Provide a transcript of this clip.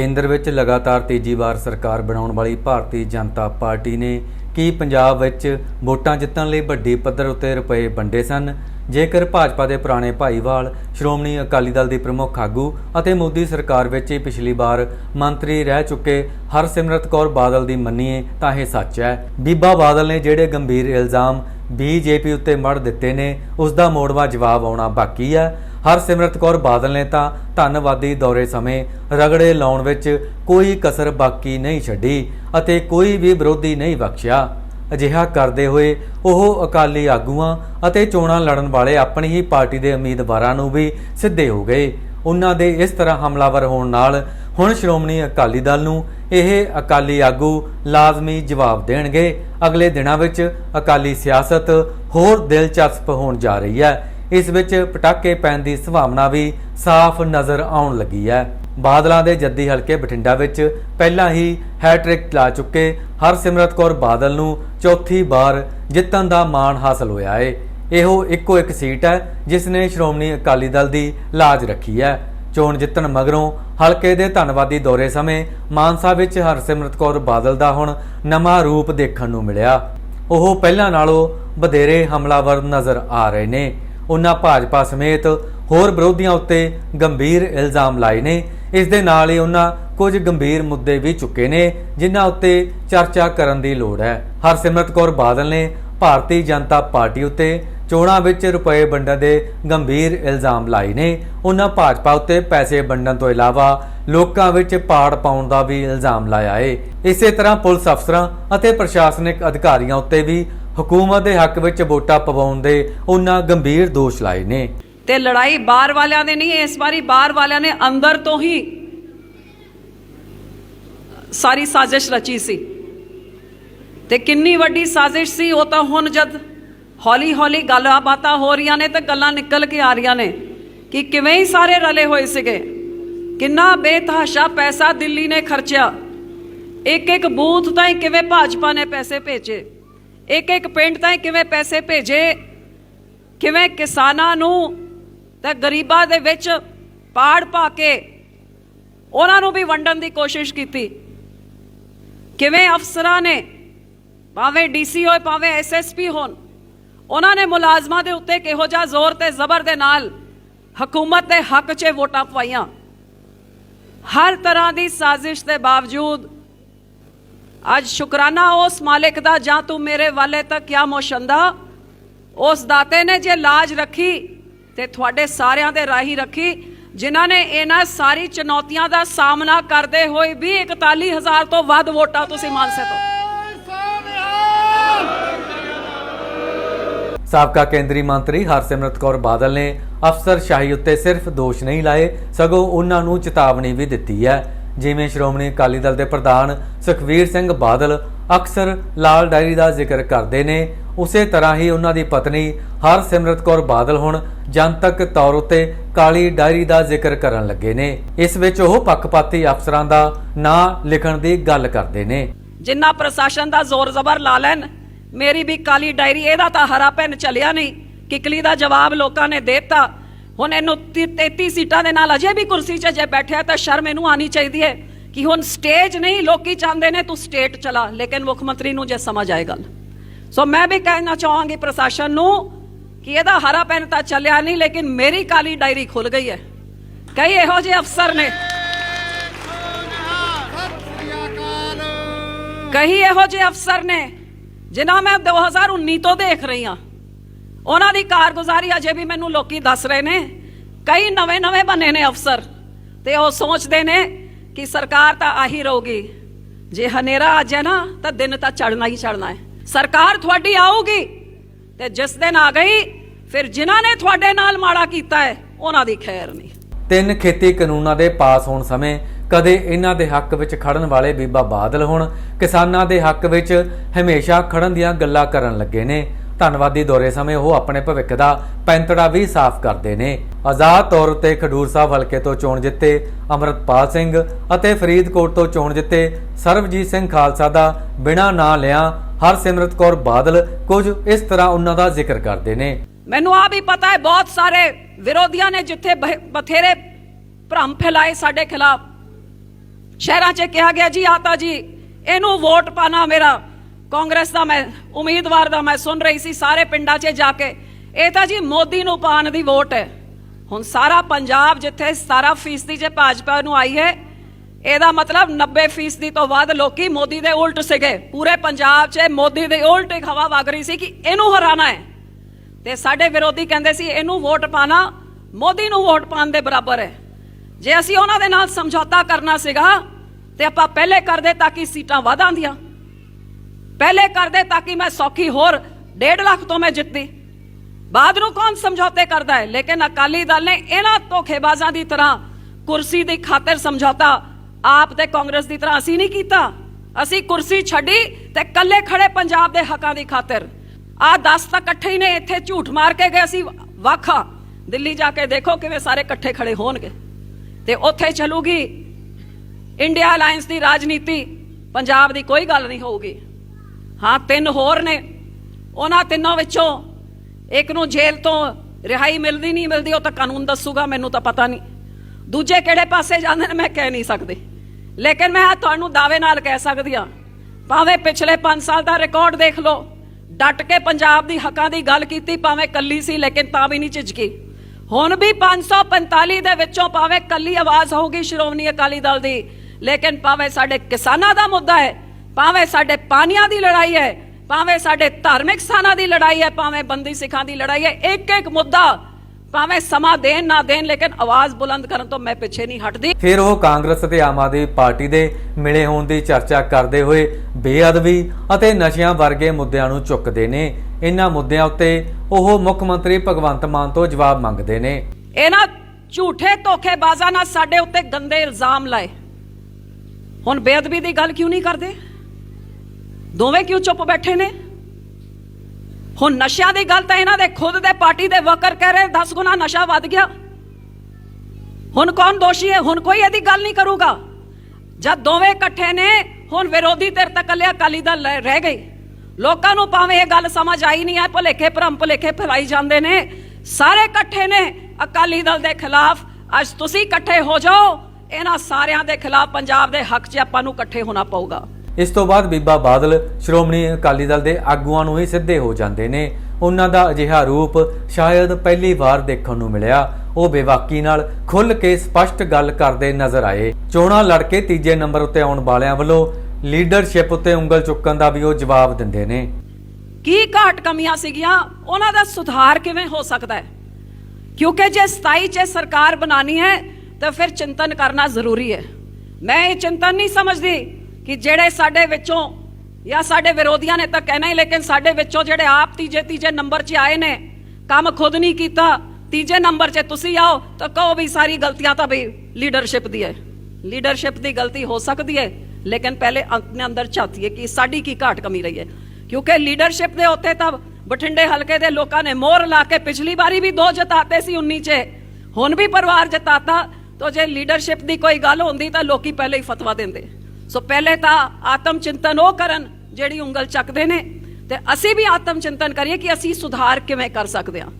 ਕੇਂਦਰ ਵਿੱਚ ਲਗਾਤਾਰ ਤੀਜੀ ਵਾਰ ਸਰਕਾਰ ਬਣਾਉਣ ਵਾਲੀ ਭਾਰਤੀ ਜਨਤਾ ਪਾਰਟੀ ਨੇ ਕੀ ਪੰਜਾਬ ਵਿੱਚ ਵੋਟਾਂ ਜਿੱਤਣ ਲਈ ਵੱਡੀ ਪੱਧਰ ਉੱਤੇ ਰੁਪਏ ਵੰਡੇ ਸਨ? ਜੇਕਰ ਭਾਜਪਾ ਦੇ ਪੁਰਾਣੇ ਭਾਈਵਾਲ, ਸ਼੍ਰੋਮਣੀ ਅਕਾਲੀ ਦਲ ਦੀ ਪ੍ਰਮੁੱਖ ਆਗੂ ਅਤੇ ਮੋਦੀ ਸਰਕਾਰ ਵਿੱਚ ਹੀ ਪਿਛਲੀ ਵਾਰ ਮੰਤਰੀ ਰਹਿ ਚੁੱਕੇ ਹਰਸਿਮਰਤ ਕੌਰ ਬਾਦਲ ਦੀ ਮੰਨੀਏ ਤਾਂ ਇਹ ਸੱਚ ਹੈ। ਬੀਬਾ ਬਾਦਲ ਨੇ ਜਿਹੜੇ ਗੰਭੀਰ ਇਲਜ਼ਾਮ ਬੀਜੇਪੀ ਉੱਤੇ ਮੜ ਦਿੱਤੇ ਨੇ ਉਸ ਦਾ ਮੋੜਵਾ ਜਵਾਬ ਆਉਣਾ ਬਾਕੀ ਹੈ। ਹਰਸਿਮਰਤ ਕੌਰ ਬਾਦਲ ਨੇ ਤਾਂ ਧੰਨਵਾਦੀ ਦੌਰੇ ਸਮੇਂ ਰਗੜੇ ਲਾਉਣ ਵਿੱਚ ਕੋਈ ਕਸਰ ਬਾਕੀ ਨਹੀਂ ਛੱਡੀ ਅਤੇ ਕੋਈ ਵੀ ਵਿਰੋਧੀ ਨਹੀਂ ਬਖਸ਼ਿਆ। ਅਜਿਹਾ ਕਰਦੇ ਹੋਏ ਉਹ ਅਕਾਲੀ ਆਗੂਆਂ ਅਤੇ ਚੋਣਾਂ ਲੜਨ ਵਾਲੇ ਆਪਣੀ ਹੀ ਪਾਰਟੀ ਦੇ ਉਮੀਦਵਾਰਾਂ ਨੂੰ ਵੀ ਸਿੱਧੇ ਹੋ ਗਏ। ਉਹਨਾਂ ਦੇ ਇਸ ਤਰ੍ਹਾਂ ਹਮਲਾਵਰ ਹੋਣ ਨਾਲ ਹੁਣ ਸ਼੍ਰੋਮਣੀ ਅਕਾਲੀ ਦਲ ਨੂੰ ਇਹ ਅਕਾਲੀ ਆਗੂ ਲਾਜ਼ਮੀ ਜਵਾਬ ਦੇਣਗੇ। ਅਗਲੇ ਦਿਨਾਂ ਵਿੱਚ ਅਕਾਲੀ ਸਿਆਸਤ ਹੋਰ ਦਿਲਚਸਪ ਹੋਣ ਜਾ ਰਹੀ ਹੈ। ਇਸ ਵਿੱਚ ਪਟਾਕੇ ਪੈਣ ਦੀ ਸੰਭਾਵਨਾ ਵੀ ਸਾਫ਼ ਨਜ਼ਰ ਆਉਣ ਲੱਗੀ ਹੈ। ਬਾਦਲਾਂ ਦੇ ਜੱਦੀ ਹਲਕੇ ਬਠਿੰਡਾ ਵਿੱਚ ਪਹਿਲਾਂ ਹੀ ਹੈਟ੍ਰਿਕ ਲਾ ਚੁੱਕੇ ਹਰਸਿਮਰਤ ਕੌਰ ਬਾਦਲ ਨੂੰ ਚੌਥੀ ਵਾਰ ਜਿੱਤਣ ਦਾ ਮਾਣ ਹਾਸਲ ਹੋਇਆ ਹੈ ਇਹੋ ਇੱਕੋ ਇੱਕ ਸੀਟ ਹੈ ਜਿਸ ਨੇ ਸ਼੍ਰੋਮਣੀ ਅਕਾਲੀ ਦਲ ਦੀ ਲਾਜ ਰੱਖੀ ਹੈ। ਚੋਣ ਜਿੱਤਣ ਮਗਰੋਂ ਹਲਕੇ ਦੇ ਧੰਨਵਾਦੀ ਦੌਰੇ ਸਮੇਂ ਮਾਨਸਾ ਵਿੱਚ ਹਰਸਿਮਰਤ ਕੌਰ ਬਾਦਲ ਦਾ ਹੁਣ ਨਵਾਂ ਰੂਪ ਦੇਖਣ ਨੂੰ ਮਿਲਿਆ। ਉਹ ਪਹਿਲਾਂ ਨਾਲੋਂ ਵਧੇਰੇ ਹਮਲਾਵਰ ਨਜ਼ਰ ਆ ਰਹੇ ਨੇ। ਉਨ੍ਹਾਂ ਭਾਜਪਾ ਸਮੇਤ ਹੋਰ ਵਿਰੋਧੀਆਂ ਉੱਤੇ ਗੰਭੀਰ ਇਲਜ਼ਾਮ ਲਾਏ ਨੇ। ਇਸ ਦੇ ਨਾਲ ਹੀ ਉਹਨਾਂ ਕੁਝ ਗੰਭੀਰ ਮੁੱਦੇ ਵੀ ਚੁੱਕੇ ਨੇ, ਜਿਨ੍ਹਾਂ ਉੱਤੇ ਚਰਚਾ ਕਰਨ ਦੀ ਲੋੜ ਹੈ। ਹਰਸਿਮਰਤ ਕੌਰ ਬਾਦਲ ਨੇ ਭਾਰਤੀ ਜਨਤਾ ਪਾਰਟੀ ਉੱਤੇ ਚੋਣਾਂ ਵਿੱਚ ਰੁਪਏ ਵੰਡਣ ਦੇ ਗੰਭੀਰ ਇਲਜ਼ਾਮ ਲਾਏ ਨੇ। ਉਹਨਾਂ ਭਾਜਪਾ ਉੱਤੇ ਪੈਸੇ ਵੰਡਣ ਤੋਂ ਇਲਾਵਾ ਲੋਕਾਂ ਵਿੱਚ ਪਾੜ ਪਾਉਣ ਦਾ ਵੀ ਇਲਜ਼ਾਮ ਲਾਇਆ ਏ। ਇਸੇ ਤਰ੍ਹਾਂ ਪੁਲਿਸ ਅਫਸਰਾਂ ਅਤੇ ਪ੍ਰਸ਼ਾਸਨਿਕ ਅਧਿਕਾਰੀਆਂ ਉੱਤੇ ਵੀ ਹਕੂਮਤ ਦੇ ਹੱਕ ਵਿੱਚ ਵੋਟਾਂ ਪਵਾਉਣ ਦੇ ਉਹਨਾਂ ਗੰਭੀਰ ਦੋਸ਼ ਲਾਏ ਨੇ। ਤੇ ਲੜਾਈ ਬਾਹਰ ਵਾਲਿਆਂ ਨੇ ਨਹੀਂ, ਇਸ ਵਾਰੀ ਬਾਹਰ ਵਾਲਿਆਂ ਨੇ ਅੰਦਰ ਤੋਂ ਹੀ ਸਾਰੀ ਸਾਜ਼ਿਸ਼ ਰਚੀ ਸੀ। ਤੇ ਕਿੰਨੀ ਵੱਡੀ ਸਾਜ਼ਿਸ਼ ਸੀ, ਉਹ ਤਾਂ ਹੁਣ ਜਦ ਹੌਲੀ ਹੌਲੀ ਗੱਲਾਂ ਬਾਤਾਂ ਹੋ ਰਹੀਆਂ ਨੇ ਤੇ ਗੱਲਾਂ ਨਿਕਲ ਕੇ ਆ ਰਹੀਆਂ ਨੇ ਕਿ ਕਿਵੇਂ ਹੀ ਸਾਰੇ ਰਲੇ ਹੋਏ ਸੀਗੇ। ਕਿੰਨਾ ਬੇਤਹਾਸ਼ਾ ਪੈਸਾ ਦਿੱਲੀ ਨੇ ਖਰਚਿਆ। ਇੱਕ ਇੱਕ ਬੂਥ ਤਾਈਂ ਕਿਵੇਂ ਭਾਜਪਾ ਨੇ ਪੈਸੇ ਭੇਜੇ। ਇੱਕ ਇੱਕ ਪਿੰਡ ਤਾਈਂ ਕਿਵੇਂ ਪੈਸੇ ਭੇਜੇ? ਕਿਵੇਂ ਕਿਸਾਨਾਂ ਨੂੰ ਤਾਂ ਗਰੀਬਾਂ ਦੇ ਵਿੱਚ ਪਾੜ ਪਾ ਕੇ ਉਹਨਾਂ ਨੂੰ ਵੀ ਵੰਡਣ ਦੀ ਕੋਸ਼ਿਸ਼ ਕੀਤੀ? ਕਿਵੇਂ ਅਫਸਰਾਂ ਨੇ, ਭਾਵੇਂ ਡੀਸੀ ਹੋਏ, ਭਾਵੇਂ ਐਸਐਸਪੀ ਹੋਣ, ਉਹਨਾਂ ਨੇ ਮੁਲਾਜ਼ਮਾਂ ਦੇ ਉੱਤੇ ਕਿਹੋ ਜਿਹਾ ਜ਼ੋਰ ਤੇ ਜ਼ਬਰ ਦੇ ਨਾਲ ਹਕੂਮਤ ਦੇ ਹੱਕ 'ਚ ਵੋਟਾਂ ਪਵਾਈਆਂ? ਹਰ ਤਰ੍ਹਾਂ ਦੀ ਸਾਜ਼ਿਸ਼ ਦੇ ਬਾਵਜੂਦ ਅੱਜ ਸ਼ੁਕਰਾਨਾ ਉਸ ਮਾਲਿਕ ਦਾ, ਜਾਂ ਤੂੰ ਮੇਰੇ ਵਾਲੇ ਤੱਕ ਕਿਆ ਮੋਸ਼ੰਦਾ? ਉਸ ਦਾਤੇ ਨੇ ਜੇ ਲਾਜ ਰੱਖੀ ਤੇ ਤੁਹਾਡੇ ਸਾਰਿਆਂ ਦੇ ਰਾਹੀ ਰੱਖੀ, ਜਿਨ੍ਹਾਂ ਨੇ ਇਹਨਾਂ ਸਾਰੀ ਚੁਣੌਤੀਆਂ ਦਾ ਸਾਹਮਣਾ ਕਰਦੇ ਹੋਏ ਵੀ 41000 ਤੋਂ ਵੱਧ ਵੋਟਾਂ ਤੁਸੀਂ ਮਾਨਸੇ ਤੋਂ। ਸਾਬਕਾ ਕੇਂਦਰੀ ਮੰਤਰੀ ਹਰਸਿਮਰਤ ਕੌਰ ਬਾਦਲ ਨੇ ਅਫਸਰ ਸ਼ਾਹੀ ਉੱਤੇ ਸਿਰਫ ਦੋਸ਼ ਨਹੀਂ ਲਾਏ, ਸਗੋਂ ਉਹਨਾਂ ਨੂੰ ਚੇਤਾਵਨੀ ਵੀ ਦਿੱਤੀ ਹੈ। ਜਿਵੇਂ ਸ਼੍ਰੋਮਣੀ ਅਕਾਲੀ ਦਲ ਦੇ ਪ੍ਰਧਾਨ ਸੁਖਵੀਰ ਸਿੰਘ ਬਾਦਲ ਅਕਸਰ ਲਾਲ ਡਾਇਰੀ ਦਾ ਜ਼ਿਕਰ ਕਰਦੇ ਨੇ, ਉਸੇ ਤਰ੍ਹਾਂ ਹੀ ਉਹਨਾਂ ਦੀ ਪਤਨੀ ਹਰਸਿਮਰਤ ਕੌਰ ਬਾਦਲ ਹੁਣ ਜਨਤਕ ਤੌਰ ਉੱਤੇ ਕਾਲੀ ਡਾਇਰੀ ਦਾ ਜ਼ਿਕਰ ਕਰਨ ਲੱਗੇ ਨੇ। ਇਸ ਵਿੱਚ ਉਹ ਪੱਖਪਾਤੀ ਅਫਸਰਾਂ ਦਾ ਨਾਂ ਲਿਖਣ ਦੀ ਗੱਲ ਕਰਦੇ ਨੇ। ਜਿੰਨਾ ਪ੍ਰਸ਼ਾਸਨ ਦਾ ਜ਼ੋਰ ਜ਼ਬਰ ਲਾ ਲੈਣ, ਮੇਰੀ ਵੀ ਕਾਲੀ ਡਾਇਰੀ ਇਹਦਾ ਤਾਂ ਹਰਾ ਪੈਨ ਚੱਲਿਆ ਨਹੀਂ। ਕਿਕਲੀ ਦਾ ਜਵਾਬ ਲੋਕਾਂ ਨੇ ਦੇਤਾ। ਹੁਣ ਇਹਨੂੰ 33 ਸੀਟਾਂ ਦੇ ਨਾਲ ਅਜੇ ਵੀ ਕੁਰਸੀ 'ਚ ਜੇ ਬੈਠਿਆ ਤਾਂ ਸ਼ਰਮ ਇਹਨੂੰ ਆਣੀ ਚਾਹੀਦੀ ਹੈ ਕਿ ਹੁਣ ਸਟੇਜ ਨਹੀਂ, ਲੋਕੀ ਚਾਹੁੰਦੇ ਨੇ ਤੂੰ ਸਟੇਟ ਚਲਾ, ਲੇਕਿਨ ਮੁੱਖ ਮੰਤਰੀ ਨੂੰ ਜੇ ਸਮਝ ਆਏ ਗੱਲ। ਸੋ ਮੈਂ ਵੀ ਕਹਿਣਾ ਚਾਹਾਂਗੀ ਪ੍ਰਸ਼ਾਸਨ ਨੂੰ ਕਿ ਇਹਦਾ ਹਰਾ ਪੈਨ ਤਾਂ ਚੱਲਿਆ ਨਹੀਂ, ਲੇਕਿਨ ਮੇਰੀ ਕਾਲੀ ਡਾਇਰੀ ਖੁੱਲ ਗਈ ਹੈ। ਕਈ ਇਹੋ ਜਿਹੇ ਅਫਸਰ ਨੇ। ਕਈ ਇਹੋ ਜਿਹੇ ਅਫਸਰ ਨੇ ਜਿਨ੍ਹਾਂ ਮੈਂ 2019 ਤੋਂ ਦੇਖ ਰਹੀ ਹਾਂ। ਉਹਨਾਂ ਦੀ ਕਾਰਗੁਜ਼ਾਰੀ ਅਜੇ ਵੀ ਮੈਨੂੰ ਲੋਕੀ ਦੱਸ ਰਹੇ ਨੇ। ਕਈ ਨਵੇਂ-ਨਵੇਂ ਬਣੇ ਨੇ ਅਫਸਰ ਤੇ ਉਹ ਸੋਚਦੇ ਨੇ ਕਿ ਸਰਕਾਰ ਤਾਂ ਆਹੀ ਰਹੂਗੀ। ਜੇ ਹਨੇਰਾ ਆ ਜਾਏ ਨਾ, ਤਾਂ ਦਿਨ ਤਾਂ ਚੜਨਾ ਹੀ ਚੜਨਾ ਹੈ। ਸਰਕਾਰ ਤੁਹਾਡੀ ਆਊਗੀ ਤੇ ਜਿਸ ਦਿਨ ਆ ਗਈ, ਫਿਰ ਜਿਨ੍ਹਾਂ ਨੇ ਤੁਹਾਡੇ ਨਾਲ ਮਾੜਾ ਕੀਤਾ ਹੈ, ਉਹਨਾਂ ਦੀ ਖੈਰ ਨਹੀਂ। ਤਿੰਨ ਖੇਤੀ ਕਾਨੂੰਨਾਂ ਦੇ ਪਾਸ ਹੋਣ ਸਮੇਂ ਕਦੇ ਇਹਨਾਂ ਦੇ ਹੱਕ ਵਿੱਚ ਖੜਨ ਵਾਲੇ ਬੀਬਾ ਬਾਦਲ ਹੁਣ, ਕਿਸਾਨਾਂ ਦੇ ਹੱਕ ਵਿੱਚ ਹਮੇਸ਼ਾ ਖੜਨ ਦੀਆਂ ਗੱਲਾਂ ਕਰਨ ਲੱਗੇ ਨੇ। ਧੰਨਵਾਦੀ ਦੌਰੇ ਸਮੇਂ ਉਹ ਆਪਣੇ ਭਵਿੱਖ ਦਾ ਪੈਂਤੜਾ ਵੀ ਸਾਫ਼ ਕਰਦੇ ਨੇ। ਆਜ਼ਾਦ ਤੌਰ ਉੱਤੇ ਖਡੂਰ ਸਾਹਿਬ ਹਲਕੇ ਤੋਂ ਚੋਣ ਜਿੱਤੇ ਅਮਰਤਪਾਲ ਸਿੰਘ ਅਤੇ ਫਰੀਦਕੋਟ ਤੋਂ ਚੋਣ ਜਿੱਤੇ ਸਰਬਜੀਤ ਸਿੰਘ ਖਾਲਸਾ ਦਾ ਬਿਨਾਂ ਨਾਂ ਲਿਆ ਹਰਸਿਮਰਤ ਕੌਰ ਬਾਦਲ ਕੁਝ ਇਸ ਤਰ੍ਹਾਂ ਉਹਨਾਂ ਦਾ ਜ਼ਿਕਰ ਕਰਦੇ ਨੇ। ਮੈਨੂੰ ਆ ਵੀ ਪਤਾ ਹੈ, ਬਹੁਤ ਸਾਰੇ ਵਿਰੋਧੀਆਂ ਨੇ ਜਿੱਥੇ ਬਥੇਰੇ ਭ੍ਰਮ ਫੈਲਾਏ ਸਾਡੇ ਖਿਲਾਫ। ਸ਼ਹਿਰਾਂ 'ਚ ਕਿਹਾ ਗਿਆ, ਜੀ ਆਤਾ ਜੀ, ਇਹਨੂੰ ਵੋਟ ਪਾਣਾ ਮੇਰਾ ਕਾਂਗਰਸ ਦਾ ਮੈਂ, ਉਮੀਦਵਾਰ ਦਾ ਮੈਂ ਸੁਣ ਰਹੀ ਸੀ, ਸਾਰੇ ਪਿੰਡਾਂ 'ਚ ਜਾ ਕੇ। ਇਹ ਤਾਂ ਜੀ ਮੋਦੀ ਨੂੰ ਪਾਣ ਦੀ ਵੋਟ ਹੈ। ਹੁਣ ਸਾਰਾ ਪੰਜਾਬ ਜਿੱਥੇ 17% ਜੇ ਭਾਜਪਾ ਨੂੰ ਆਈ ਹੈ, ਇਹਦਾ ਮਤਲਬ 90% ਤੋਂ ਵੱਧ ਲੋਕੀ ਮੋਦੀ ਦੇ ਉਲਟ ਸੀਗੇ। ਪੂਰੇ ਪੰਜਾਬ 'ਚ ਮੋਦੀ ਦੇ ਉਲਟ ਇੱਕ ਹਵਾ ਵਗ ਰਹੀ ਸੀ ਕਿ ਇਹਨੂੰ ਹਰਾਣਾ ਹੈ। ਤੇ ਸਾਡੇ ਵਿਰੋਧੀ ਕਹਿੰਦੇ ਸੀ, ਇਹਨੂੰ ਵੋਟ ਪਾਣਾ ਮੋਦੀ ਨੂੰ ਵੋਟ ਪਾਣ ਦੇ ਬਰਾਬਰ ਹੈ। ਜੇ ਅਸੀਂ ਉਹਨਾਂ ਦੇ ਨਾਲ ਸਮਝੌਤਾ ਕਰਨਾ ਸੀਗਾ, ਤੇ ਆਪਾਂ ਪਹਿਲੇ ਕਰਦੇ ਤਾਂ ਕਿ ਸੀਟਾਂ ਵਧ ਆਂਦੀਆਂ ਪਹਿਲੇ ਕਰਦੇ ਤਾਂ ਕਿ ਮੈਂ ਸੌਖੀ ਹੋਰ 1.5 ਲੱਖ ਤੋਂ ਮੈਂ ਜਿੱਤਦੀ ਬਾਅਦ ਨੂੰ ਕੌਣ ਸਮਝੌਤੇ ਕਰਦਾ ਹੈ? ਲੇਕਿਨ ਅਕਾਲੀ ਦਲ ਨੇ ਇਹਨਾਂ ਧੋਖੇਬਾਜ਼ਾਂ ਦੀ ਤਰ੍ਹਾਂ ਕੁਰਸੀ ਦੀ ਖਾਤਰ ਸਮਝੌਤਾ ਆਪ ਤੇ ਕਾਂਗਰਸ ਦੀ ਤਰ੍ਹਾਂ ਅਸੀਂ ਨਹੀਂ ਕੀਤਾ। ਅਸੀਂ ਕੁਰਸੀ ਛੱਡੀ ਤੇ ਕੱਲੇ ਖੜੇ ਪੰਜਾਬ ਦੇ ਹੱਕਾਂ ਦੀ ਖਾਤਰ। ਆ 10 ਤਾਂ ਇਕੱਠੇ ਹੀ ਨੇ, ਇੱਥੇ ਝੂਠ ਮਾਰ ਕੇ ਗਏ ਅਸੀਂ, ਵਾਖਾ। ਦਿੱਲੀ ਜਾ ਕੇ ਦੇਖੋ ਕਿਵੇਂ ਸਾਰੇ ਇਕੱਠੇ ਖੜੇ ਹੋਣਗੇ। ਤੇ ਉੱਥੇ ਚੱਲੂਗੀ। ਇੰਡੀਆ ਅਲਾਈਅੰਸ ਦੀ ਰਾਜਨੀਤੀ, ਪੰਜਾਬ ਦੀ ਕੋਈ ਗੱਲ ਨਹੀਂ ਹੋਊਗੀ। ਹਾਂ, ਤਿੰਨ ਹੋਰ ਨੇ। ਉਹਨਾਂ ਤਿੰਨੋਂ ਵਿੱਚੋਂ ਇੱਕ ਨੂੰ ਜੇਲ੍ਹ ਤੋਂ ਰਿਹਾਈ ਮਿਲਦੀ ਨਹੀਂ ਮਿਲਦੀ, ਉਹ ਤਾਂ ਕਾਨੂੰਨ ਦੱਸੂਗਾ, ਮੈਨੂੰ ਤਾਂ ਪਤਾ ਨਹੀਂ। ਦੂਜੇ ਕਿਹੜੇ ਪਾਸੇ ਜਾਂਦੇ ਨੇ, ਮੈਂ ਕਹਿ ਨਹੀਂ ਸਕਦੀ। ਲੇਕਿਨ ਮੈਂ ਤੁਹਾਨੂੰ ਦਾਅਵੇ ਨਾਲ ਕਹਿ ਸਕਦੀ ਹਾਂ, ਭਾਵੇਂ ਪਿਛਲੇ 5 ਸਾਲ ਦਾ ਰਿਕਾਰਡ ਦੇਖ ਲਓ, ਡਟ ਕੇ ਪੰਜਾਬ ਦੀ ਹੱਕਾਂ ਦੀ ਗੱਲ ਕੀਤੀ, ਭਾਵੇਂ ਕੱਲੀ ਸੀ, ਲੇਕਿਨ ਤਾਂ ਵੀ ਨਹੀਂ ਝਿਜਕੀ। ਹੁਣ ਵੀ 545 ਦੇ ਵਿੱਚੋਂ ਭਾਵੇਂ ਕੱਲੀ ਆਵਾਜ਼ ਹੋਊਗੀ ਸ਼੍ਰੋਮਣੀ ਅਕਾਲੀ ਦਲ ਦੀ, ਲੇਕਿਨ ਭਾਵੇਂ ਸਾਡੇ ਕਿਸਾਨਾਂ ਦਾ ਮੁੱਦਾ ਹੈ ਭਾਵੇਂ ਸਾਡੇ ਪਾਣੀਆਂ ਦੀ ਲੜਾਈ ਹੈ ਭਾਵੇਂ ਸਾਡੇ ਧਾਰਮਿਕ ਸਥਾਨਾਂ ਦੀ ਲੜਾਈ ਹੈ ਭਾਵੇਂ ਬੰਦੀ ਸਿੱਖਾਂ ਦੀ ਲੜਾਈ ਹੈ ਇੱਕ ਇੱਕ ਮੁੱਦਾ ਭਾਵੇਂ ਸਮਾਂ ਦੇਣ ਨਾ ਦੇਣ ਲੇਕਿਨ ਆਵਾਜ਼ ਬੁਲੰਦ ਕਰਨ ਤੋਂ ਮੈਂ ਪਿੱਛੇ ਨਹੀਂ ਹਟਦੀ। ਫਿਰ ਉਹ ਕਾਂਗਰਸ ਅਤੇ ਆਮ ਆਦਮੀ ਪਾਰਟੀ ਦੇ ਮਿਲੇ ਹੋਣ ਦੀ ਚਰਚਾ ਕਰਦੇ ਹੋਏ ਬੇਅਦਬੀ ਅਤੇ ਨਸ਼ਿਆਂ ਵਰਗੇ ਮੁੱਦਿਆਂ ਨੂੰ ਚੁੱਕਦੇ ਨੇ। ਇਨ੍ਹਾਂ ਮੁੱਦਿਆਂ ਉੱਤੇ ਉਹ ਮੁੱਖ ਮੰਤਰੀ ਭਗਵੰਤ ਮਾਨ ਤੋਂ ਜਵਾਬ ਮੰਗਦੇ ਨੇ। ਇਹਨਾਂ ਝੂਠੇ ਧੋਖੇਬਾਜ਼ਾਂ ਨਾਲ ਸਾਡੇ ਉੱਤੇ ਗੰਦੇ ਇਲਜ਼ਾਮ ਲਾਏ। ਹੁਣ ਬੇਅਦਬੀ ਦੀ ਗੱਲ ਕਿਉਂ ਨਹੀਂ ਕਰਦੇ? ਦੋਵੇਂ ਕਿਉਂ ਚੁੱਪ ਬੈਠੇ ਨੇ? ਹੁਣ ਨਸ਼ਿਆਂ ਦੀ ਗੱਲ ਤਾਂ ਇਹਨਾਂ ਦੇ ਖੁਦ ਦੇ ਪਾਰਟੀ ਦੇ ਵਰਕਰ ਕਹਿ ਰਹੇ 10 ਗੁਣਾ ਨਸ਼ਾ ਵੱਧ ਗਿਆ। ਹੁਣ ਕੌਣ ਦੋਸ਼ੀ ਹੈ? ਹੁਣ ਕੋਈ ਇਹਦੀ ਗੱਲ ਨਹੀਂ ਕਰੂਗਾ। ਜਦ ਦੋਵੇਂ ਇਕੱਠੇ ਨੇ, ਹੁਣ ਵਿਰੋਧੀ ਧਿਰ ਤੱਕ ਕੱਲੇ ਅਕਾਲੀ ਦਲ ਰਹਿ- ਰਹਿ ਗਈ ਲੋਕਾਂ ਨੂੰ ਭਾਵੇਂ ਇਹ ਗੱਲ ਸਮਝ ਆਈ ਨਹੀਂ ਹੈ, ਭੁਲੇਖੇ ਭਰਮ, ਭੁਲੇਖੇ ਫੈਲਾਈ ਜਾਂਦੇ ਨੇ। ਸਾਰੇ ਇਕੱਠੇ ਨੇ ਅਕਾਲੀ ਦਲ ਦੇ ਖਿਲਾਫ। ਅੱਜ ਤੁਸੀਂ ਇਕੱਠੇ ਹੋ ਜਾਓ, ਇਹਨਾਂ ਸਾਰਿਆਂ ਦੇ ਖਿਲਾਫ ਪੰਜਾਬ ਦੇ ਹੱਕ 'ਚ ਆਪਾਂ ਨੂੰ ਇਕੱਠੇ ਹੋਣਾ ਪਊਗਾ। ਇਸ ਤੋਂ ਬਾਅਦ ਬੀਬਾ ਬਾਦਲ, ਸ਼੍ਰੋਮਣੀ ਅਕਾਲੀ ਦਲ ਦੇ ਆਗੂਆਂ ਨੂੰ ਹੀ ਸਿੱਧੇ ਹੋ ਜਾਂਦੇ ਨੇ। ਉਹਨਾਂ ਦਾ ਅਜਿਹਾ ਰੂਪ ਸ਼ਾਇਦ ਪਹਿਲੀ ਵਾਰ ਦੇਖਣ ਨੂੰ ਮਿਲਿਆ। ਉਹ ਬੇਵਾਕੀ ਨਾਲ ਖੁੱਲ੍ਹ ਕੇ ਸਪਸ਼ਟ ਗੱਲ ਕਰਦੇ ਨਜ਼ਰ ਆਏ। ਚੋਣਾਂ ਲੜ ਕੇ ਤੀਜੇ ਨੰਬਰ ਉੱਤੇ ਆਉਣ ਵਾਲਿਆਂ ਵੱਲੋਂ ਲੀਡਰਸ਼ਿਪ ਉੱਤੇ ਉਂਗਲ ਚੁੱਕਣ ਦਾ ਵੀ ਉਹ ਜਵਾਬ ਦਿੰਦੇ ਨੇ। ਕੀ ਘਾਟ ਕਮੀਆਂ ਸੀਗੀਆਂ? ਉਹਨਾਂ ਦਾ ਸੁਧਾਰ ਕਿਵੇਂ ਹੋ ਸਕਦਾ ਹੈ? ਕਿਉਂਕਿ ਜੇ 27 ਚ ਸਰਕਾਰ ਬਣਾਣੀ ਹੈ, ਤਾਂ ਫਿਰ ਚਿੰਤਨ ਕਰਨਾ ਜ਼ਰੂਰੀ ਹੈ। ਮੈਂ ਇਹ ਚਿੰਤਨ ਨਹੀਂ ਸਮਝਦੀ ਕਿ ਜਿਹੜੇ ਸਾਡੇ ਵਿੱਚੋਂ ਜਾਂ ਸਾਡੇ ਵਿਰੋਧੀਆਂ ਨੇ ਤਾਂ ਕਹਿਣਾ ਹੀ, ਲੇਕਿਨ ਸਾਡੇ ਵਿੱਚੋਂ ਜਿਹੜੇ ਆਪ ਤੀਜੇ ਤੀਜੇ ਨੰਬਰ 'ਚ ਆਏ ਨੇ, ਕੰਮ ਖੁਦ ਨਹੀਂ ਕੀਤਾ, ਤੀਜੇ ਨੰਬਰ 'ਚ ਤੁਸੀਂ ਆਓ ਤਾਂ ਕਹੋ ਵੀ ਸਾਰੀ ਗਲਤੀਆਂ ਤਾਂ ਵੀ ਲੀਡਰਸ਼ਿਪ ਦੀ ਹੈ। ਲੀਡਰਸ਼ਿਪ ਦੀ ਗਲਤੀ ਹੋ ਸਕਦੀ ਹੈ, ਲੇਕਿਨ ਪਹਿਲੇ ਆਪਣੇ ਅੰਦਰ ਝਾਤੀਏ ਕਿ ਸਾਡੀ ਕੀ ਘਾਟ ਕਮੀ ਰਹੀ ਹੈ। ਕਿਉਂਕਿ ਲੀਡਰਸ਼ਿਪ ਦੇ ਉੱਤੇ ਤਾਂ ਬਠਿੰਡੇ ਹਲਕੇ ਦੇ ਲੋਕਾਂ ਨੇ ਮੋਹਰ ਲਾ ਕੇ ਪਿਛਲੀ ਵਾਰੀ ਵੀ ਦੋ ਜਿਤਾਤੇ ਸੀ 19 ਚ। ਹੁਣ ਵੀ ਪਰਿਵਾਰ ਜਿਤਾਤਾ, ਤਾਂ ਜੇ ਲੀਡਰਸ਼ਿਪ ਦੀ ਕੋਈ ਗੱਲ ਹੁੰਦੀ ਤਾਂ ਲੋਕੀ ਪਹਿਲੇ ਹੀ ਫਤਵਾ ਦਿੰਦੇ। ਸੋ ਪਹਿਲੇ ਤਾਂ ਆਤਮ ਚਿੰਤਨ ਉਹ ਕਰਨ ਜਿਹੜੀ ਉਂਗਲ ਚੱਕਦੇ ਨੇ ਤੇ ਅਸੀਂ ਵੀ ਆਤਮ ਚਿੰਤਨ ਕਰੀਏ ਕਿ ਅਸੀਂ ਸੁਧਾਰ ਕਿਵੇਂ ਕਰ ਸਕਦੇ ਹਾਂ।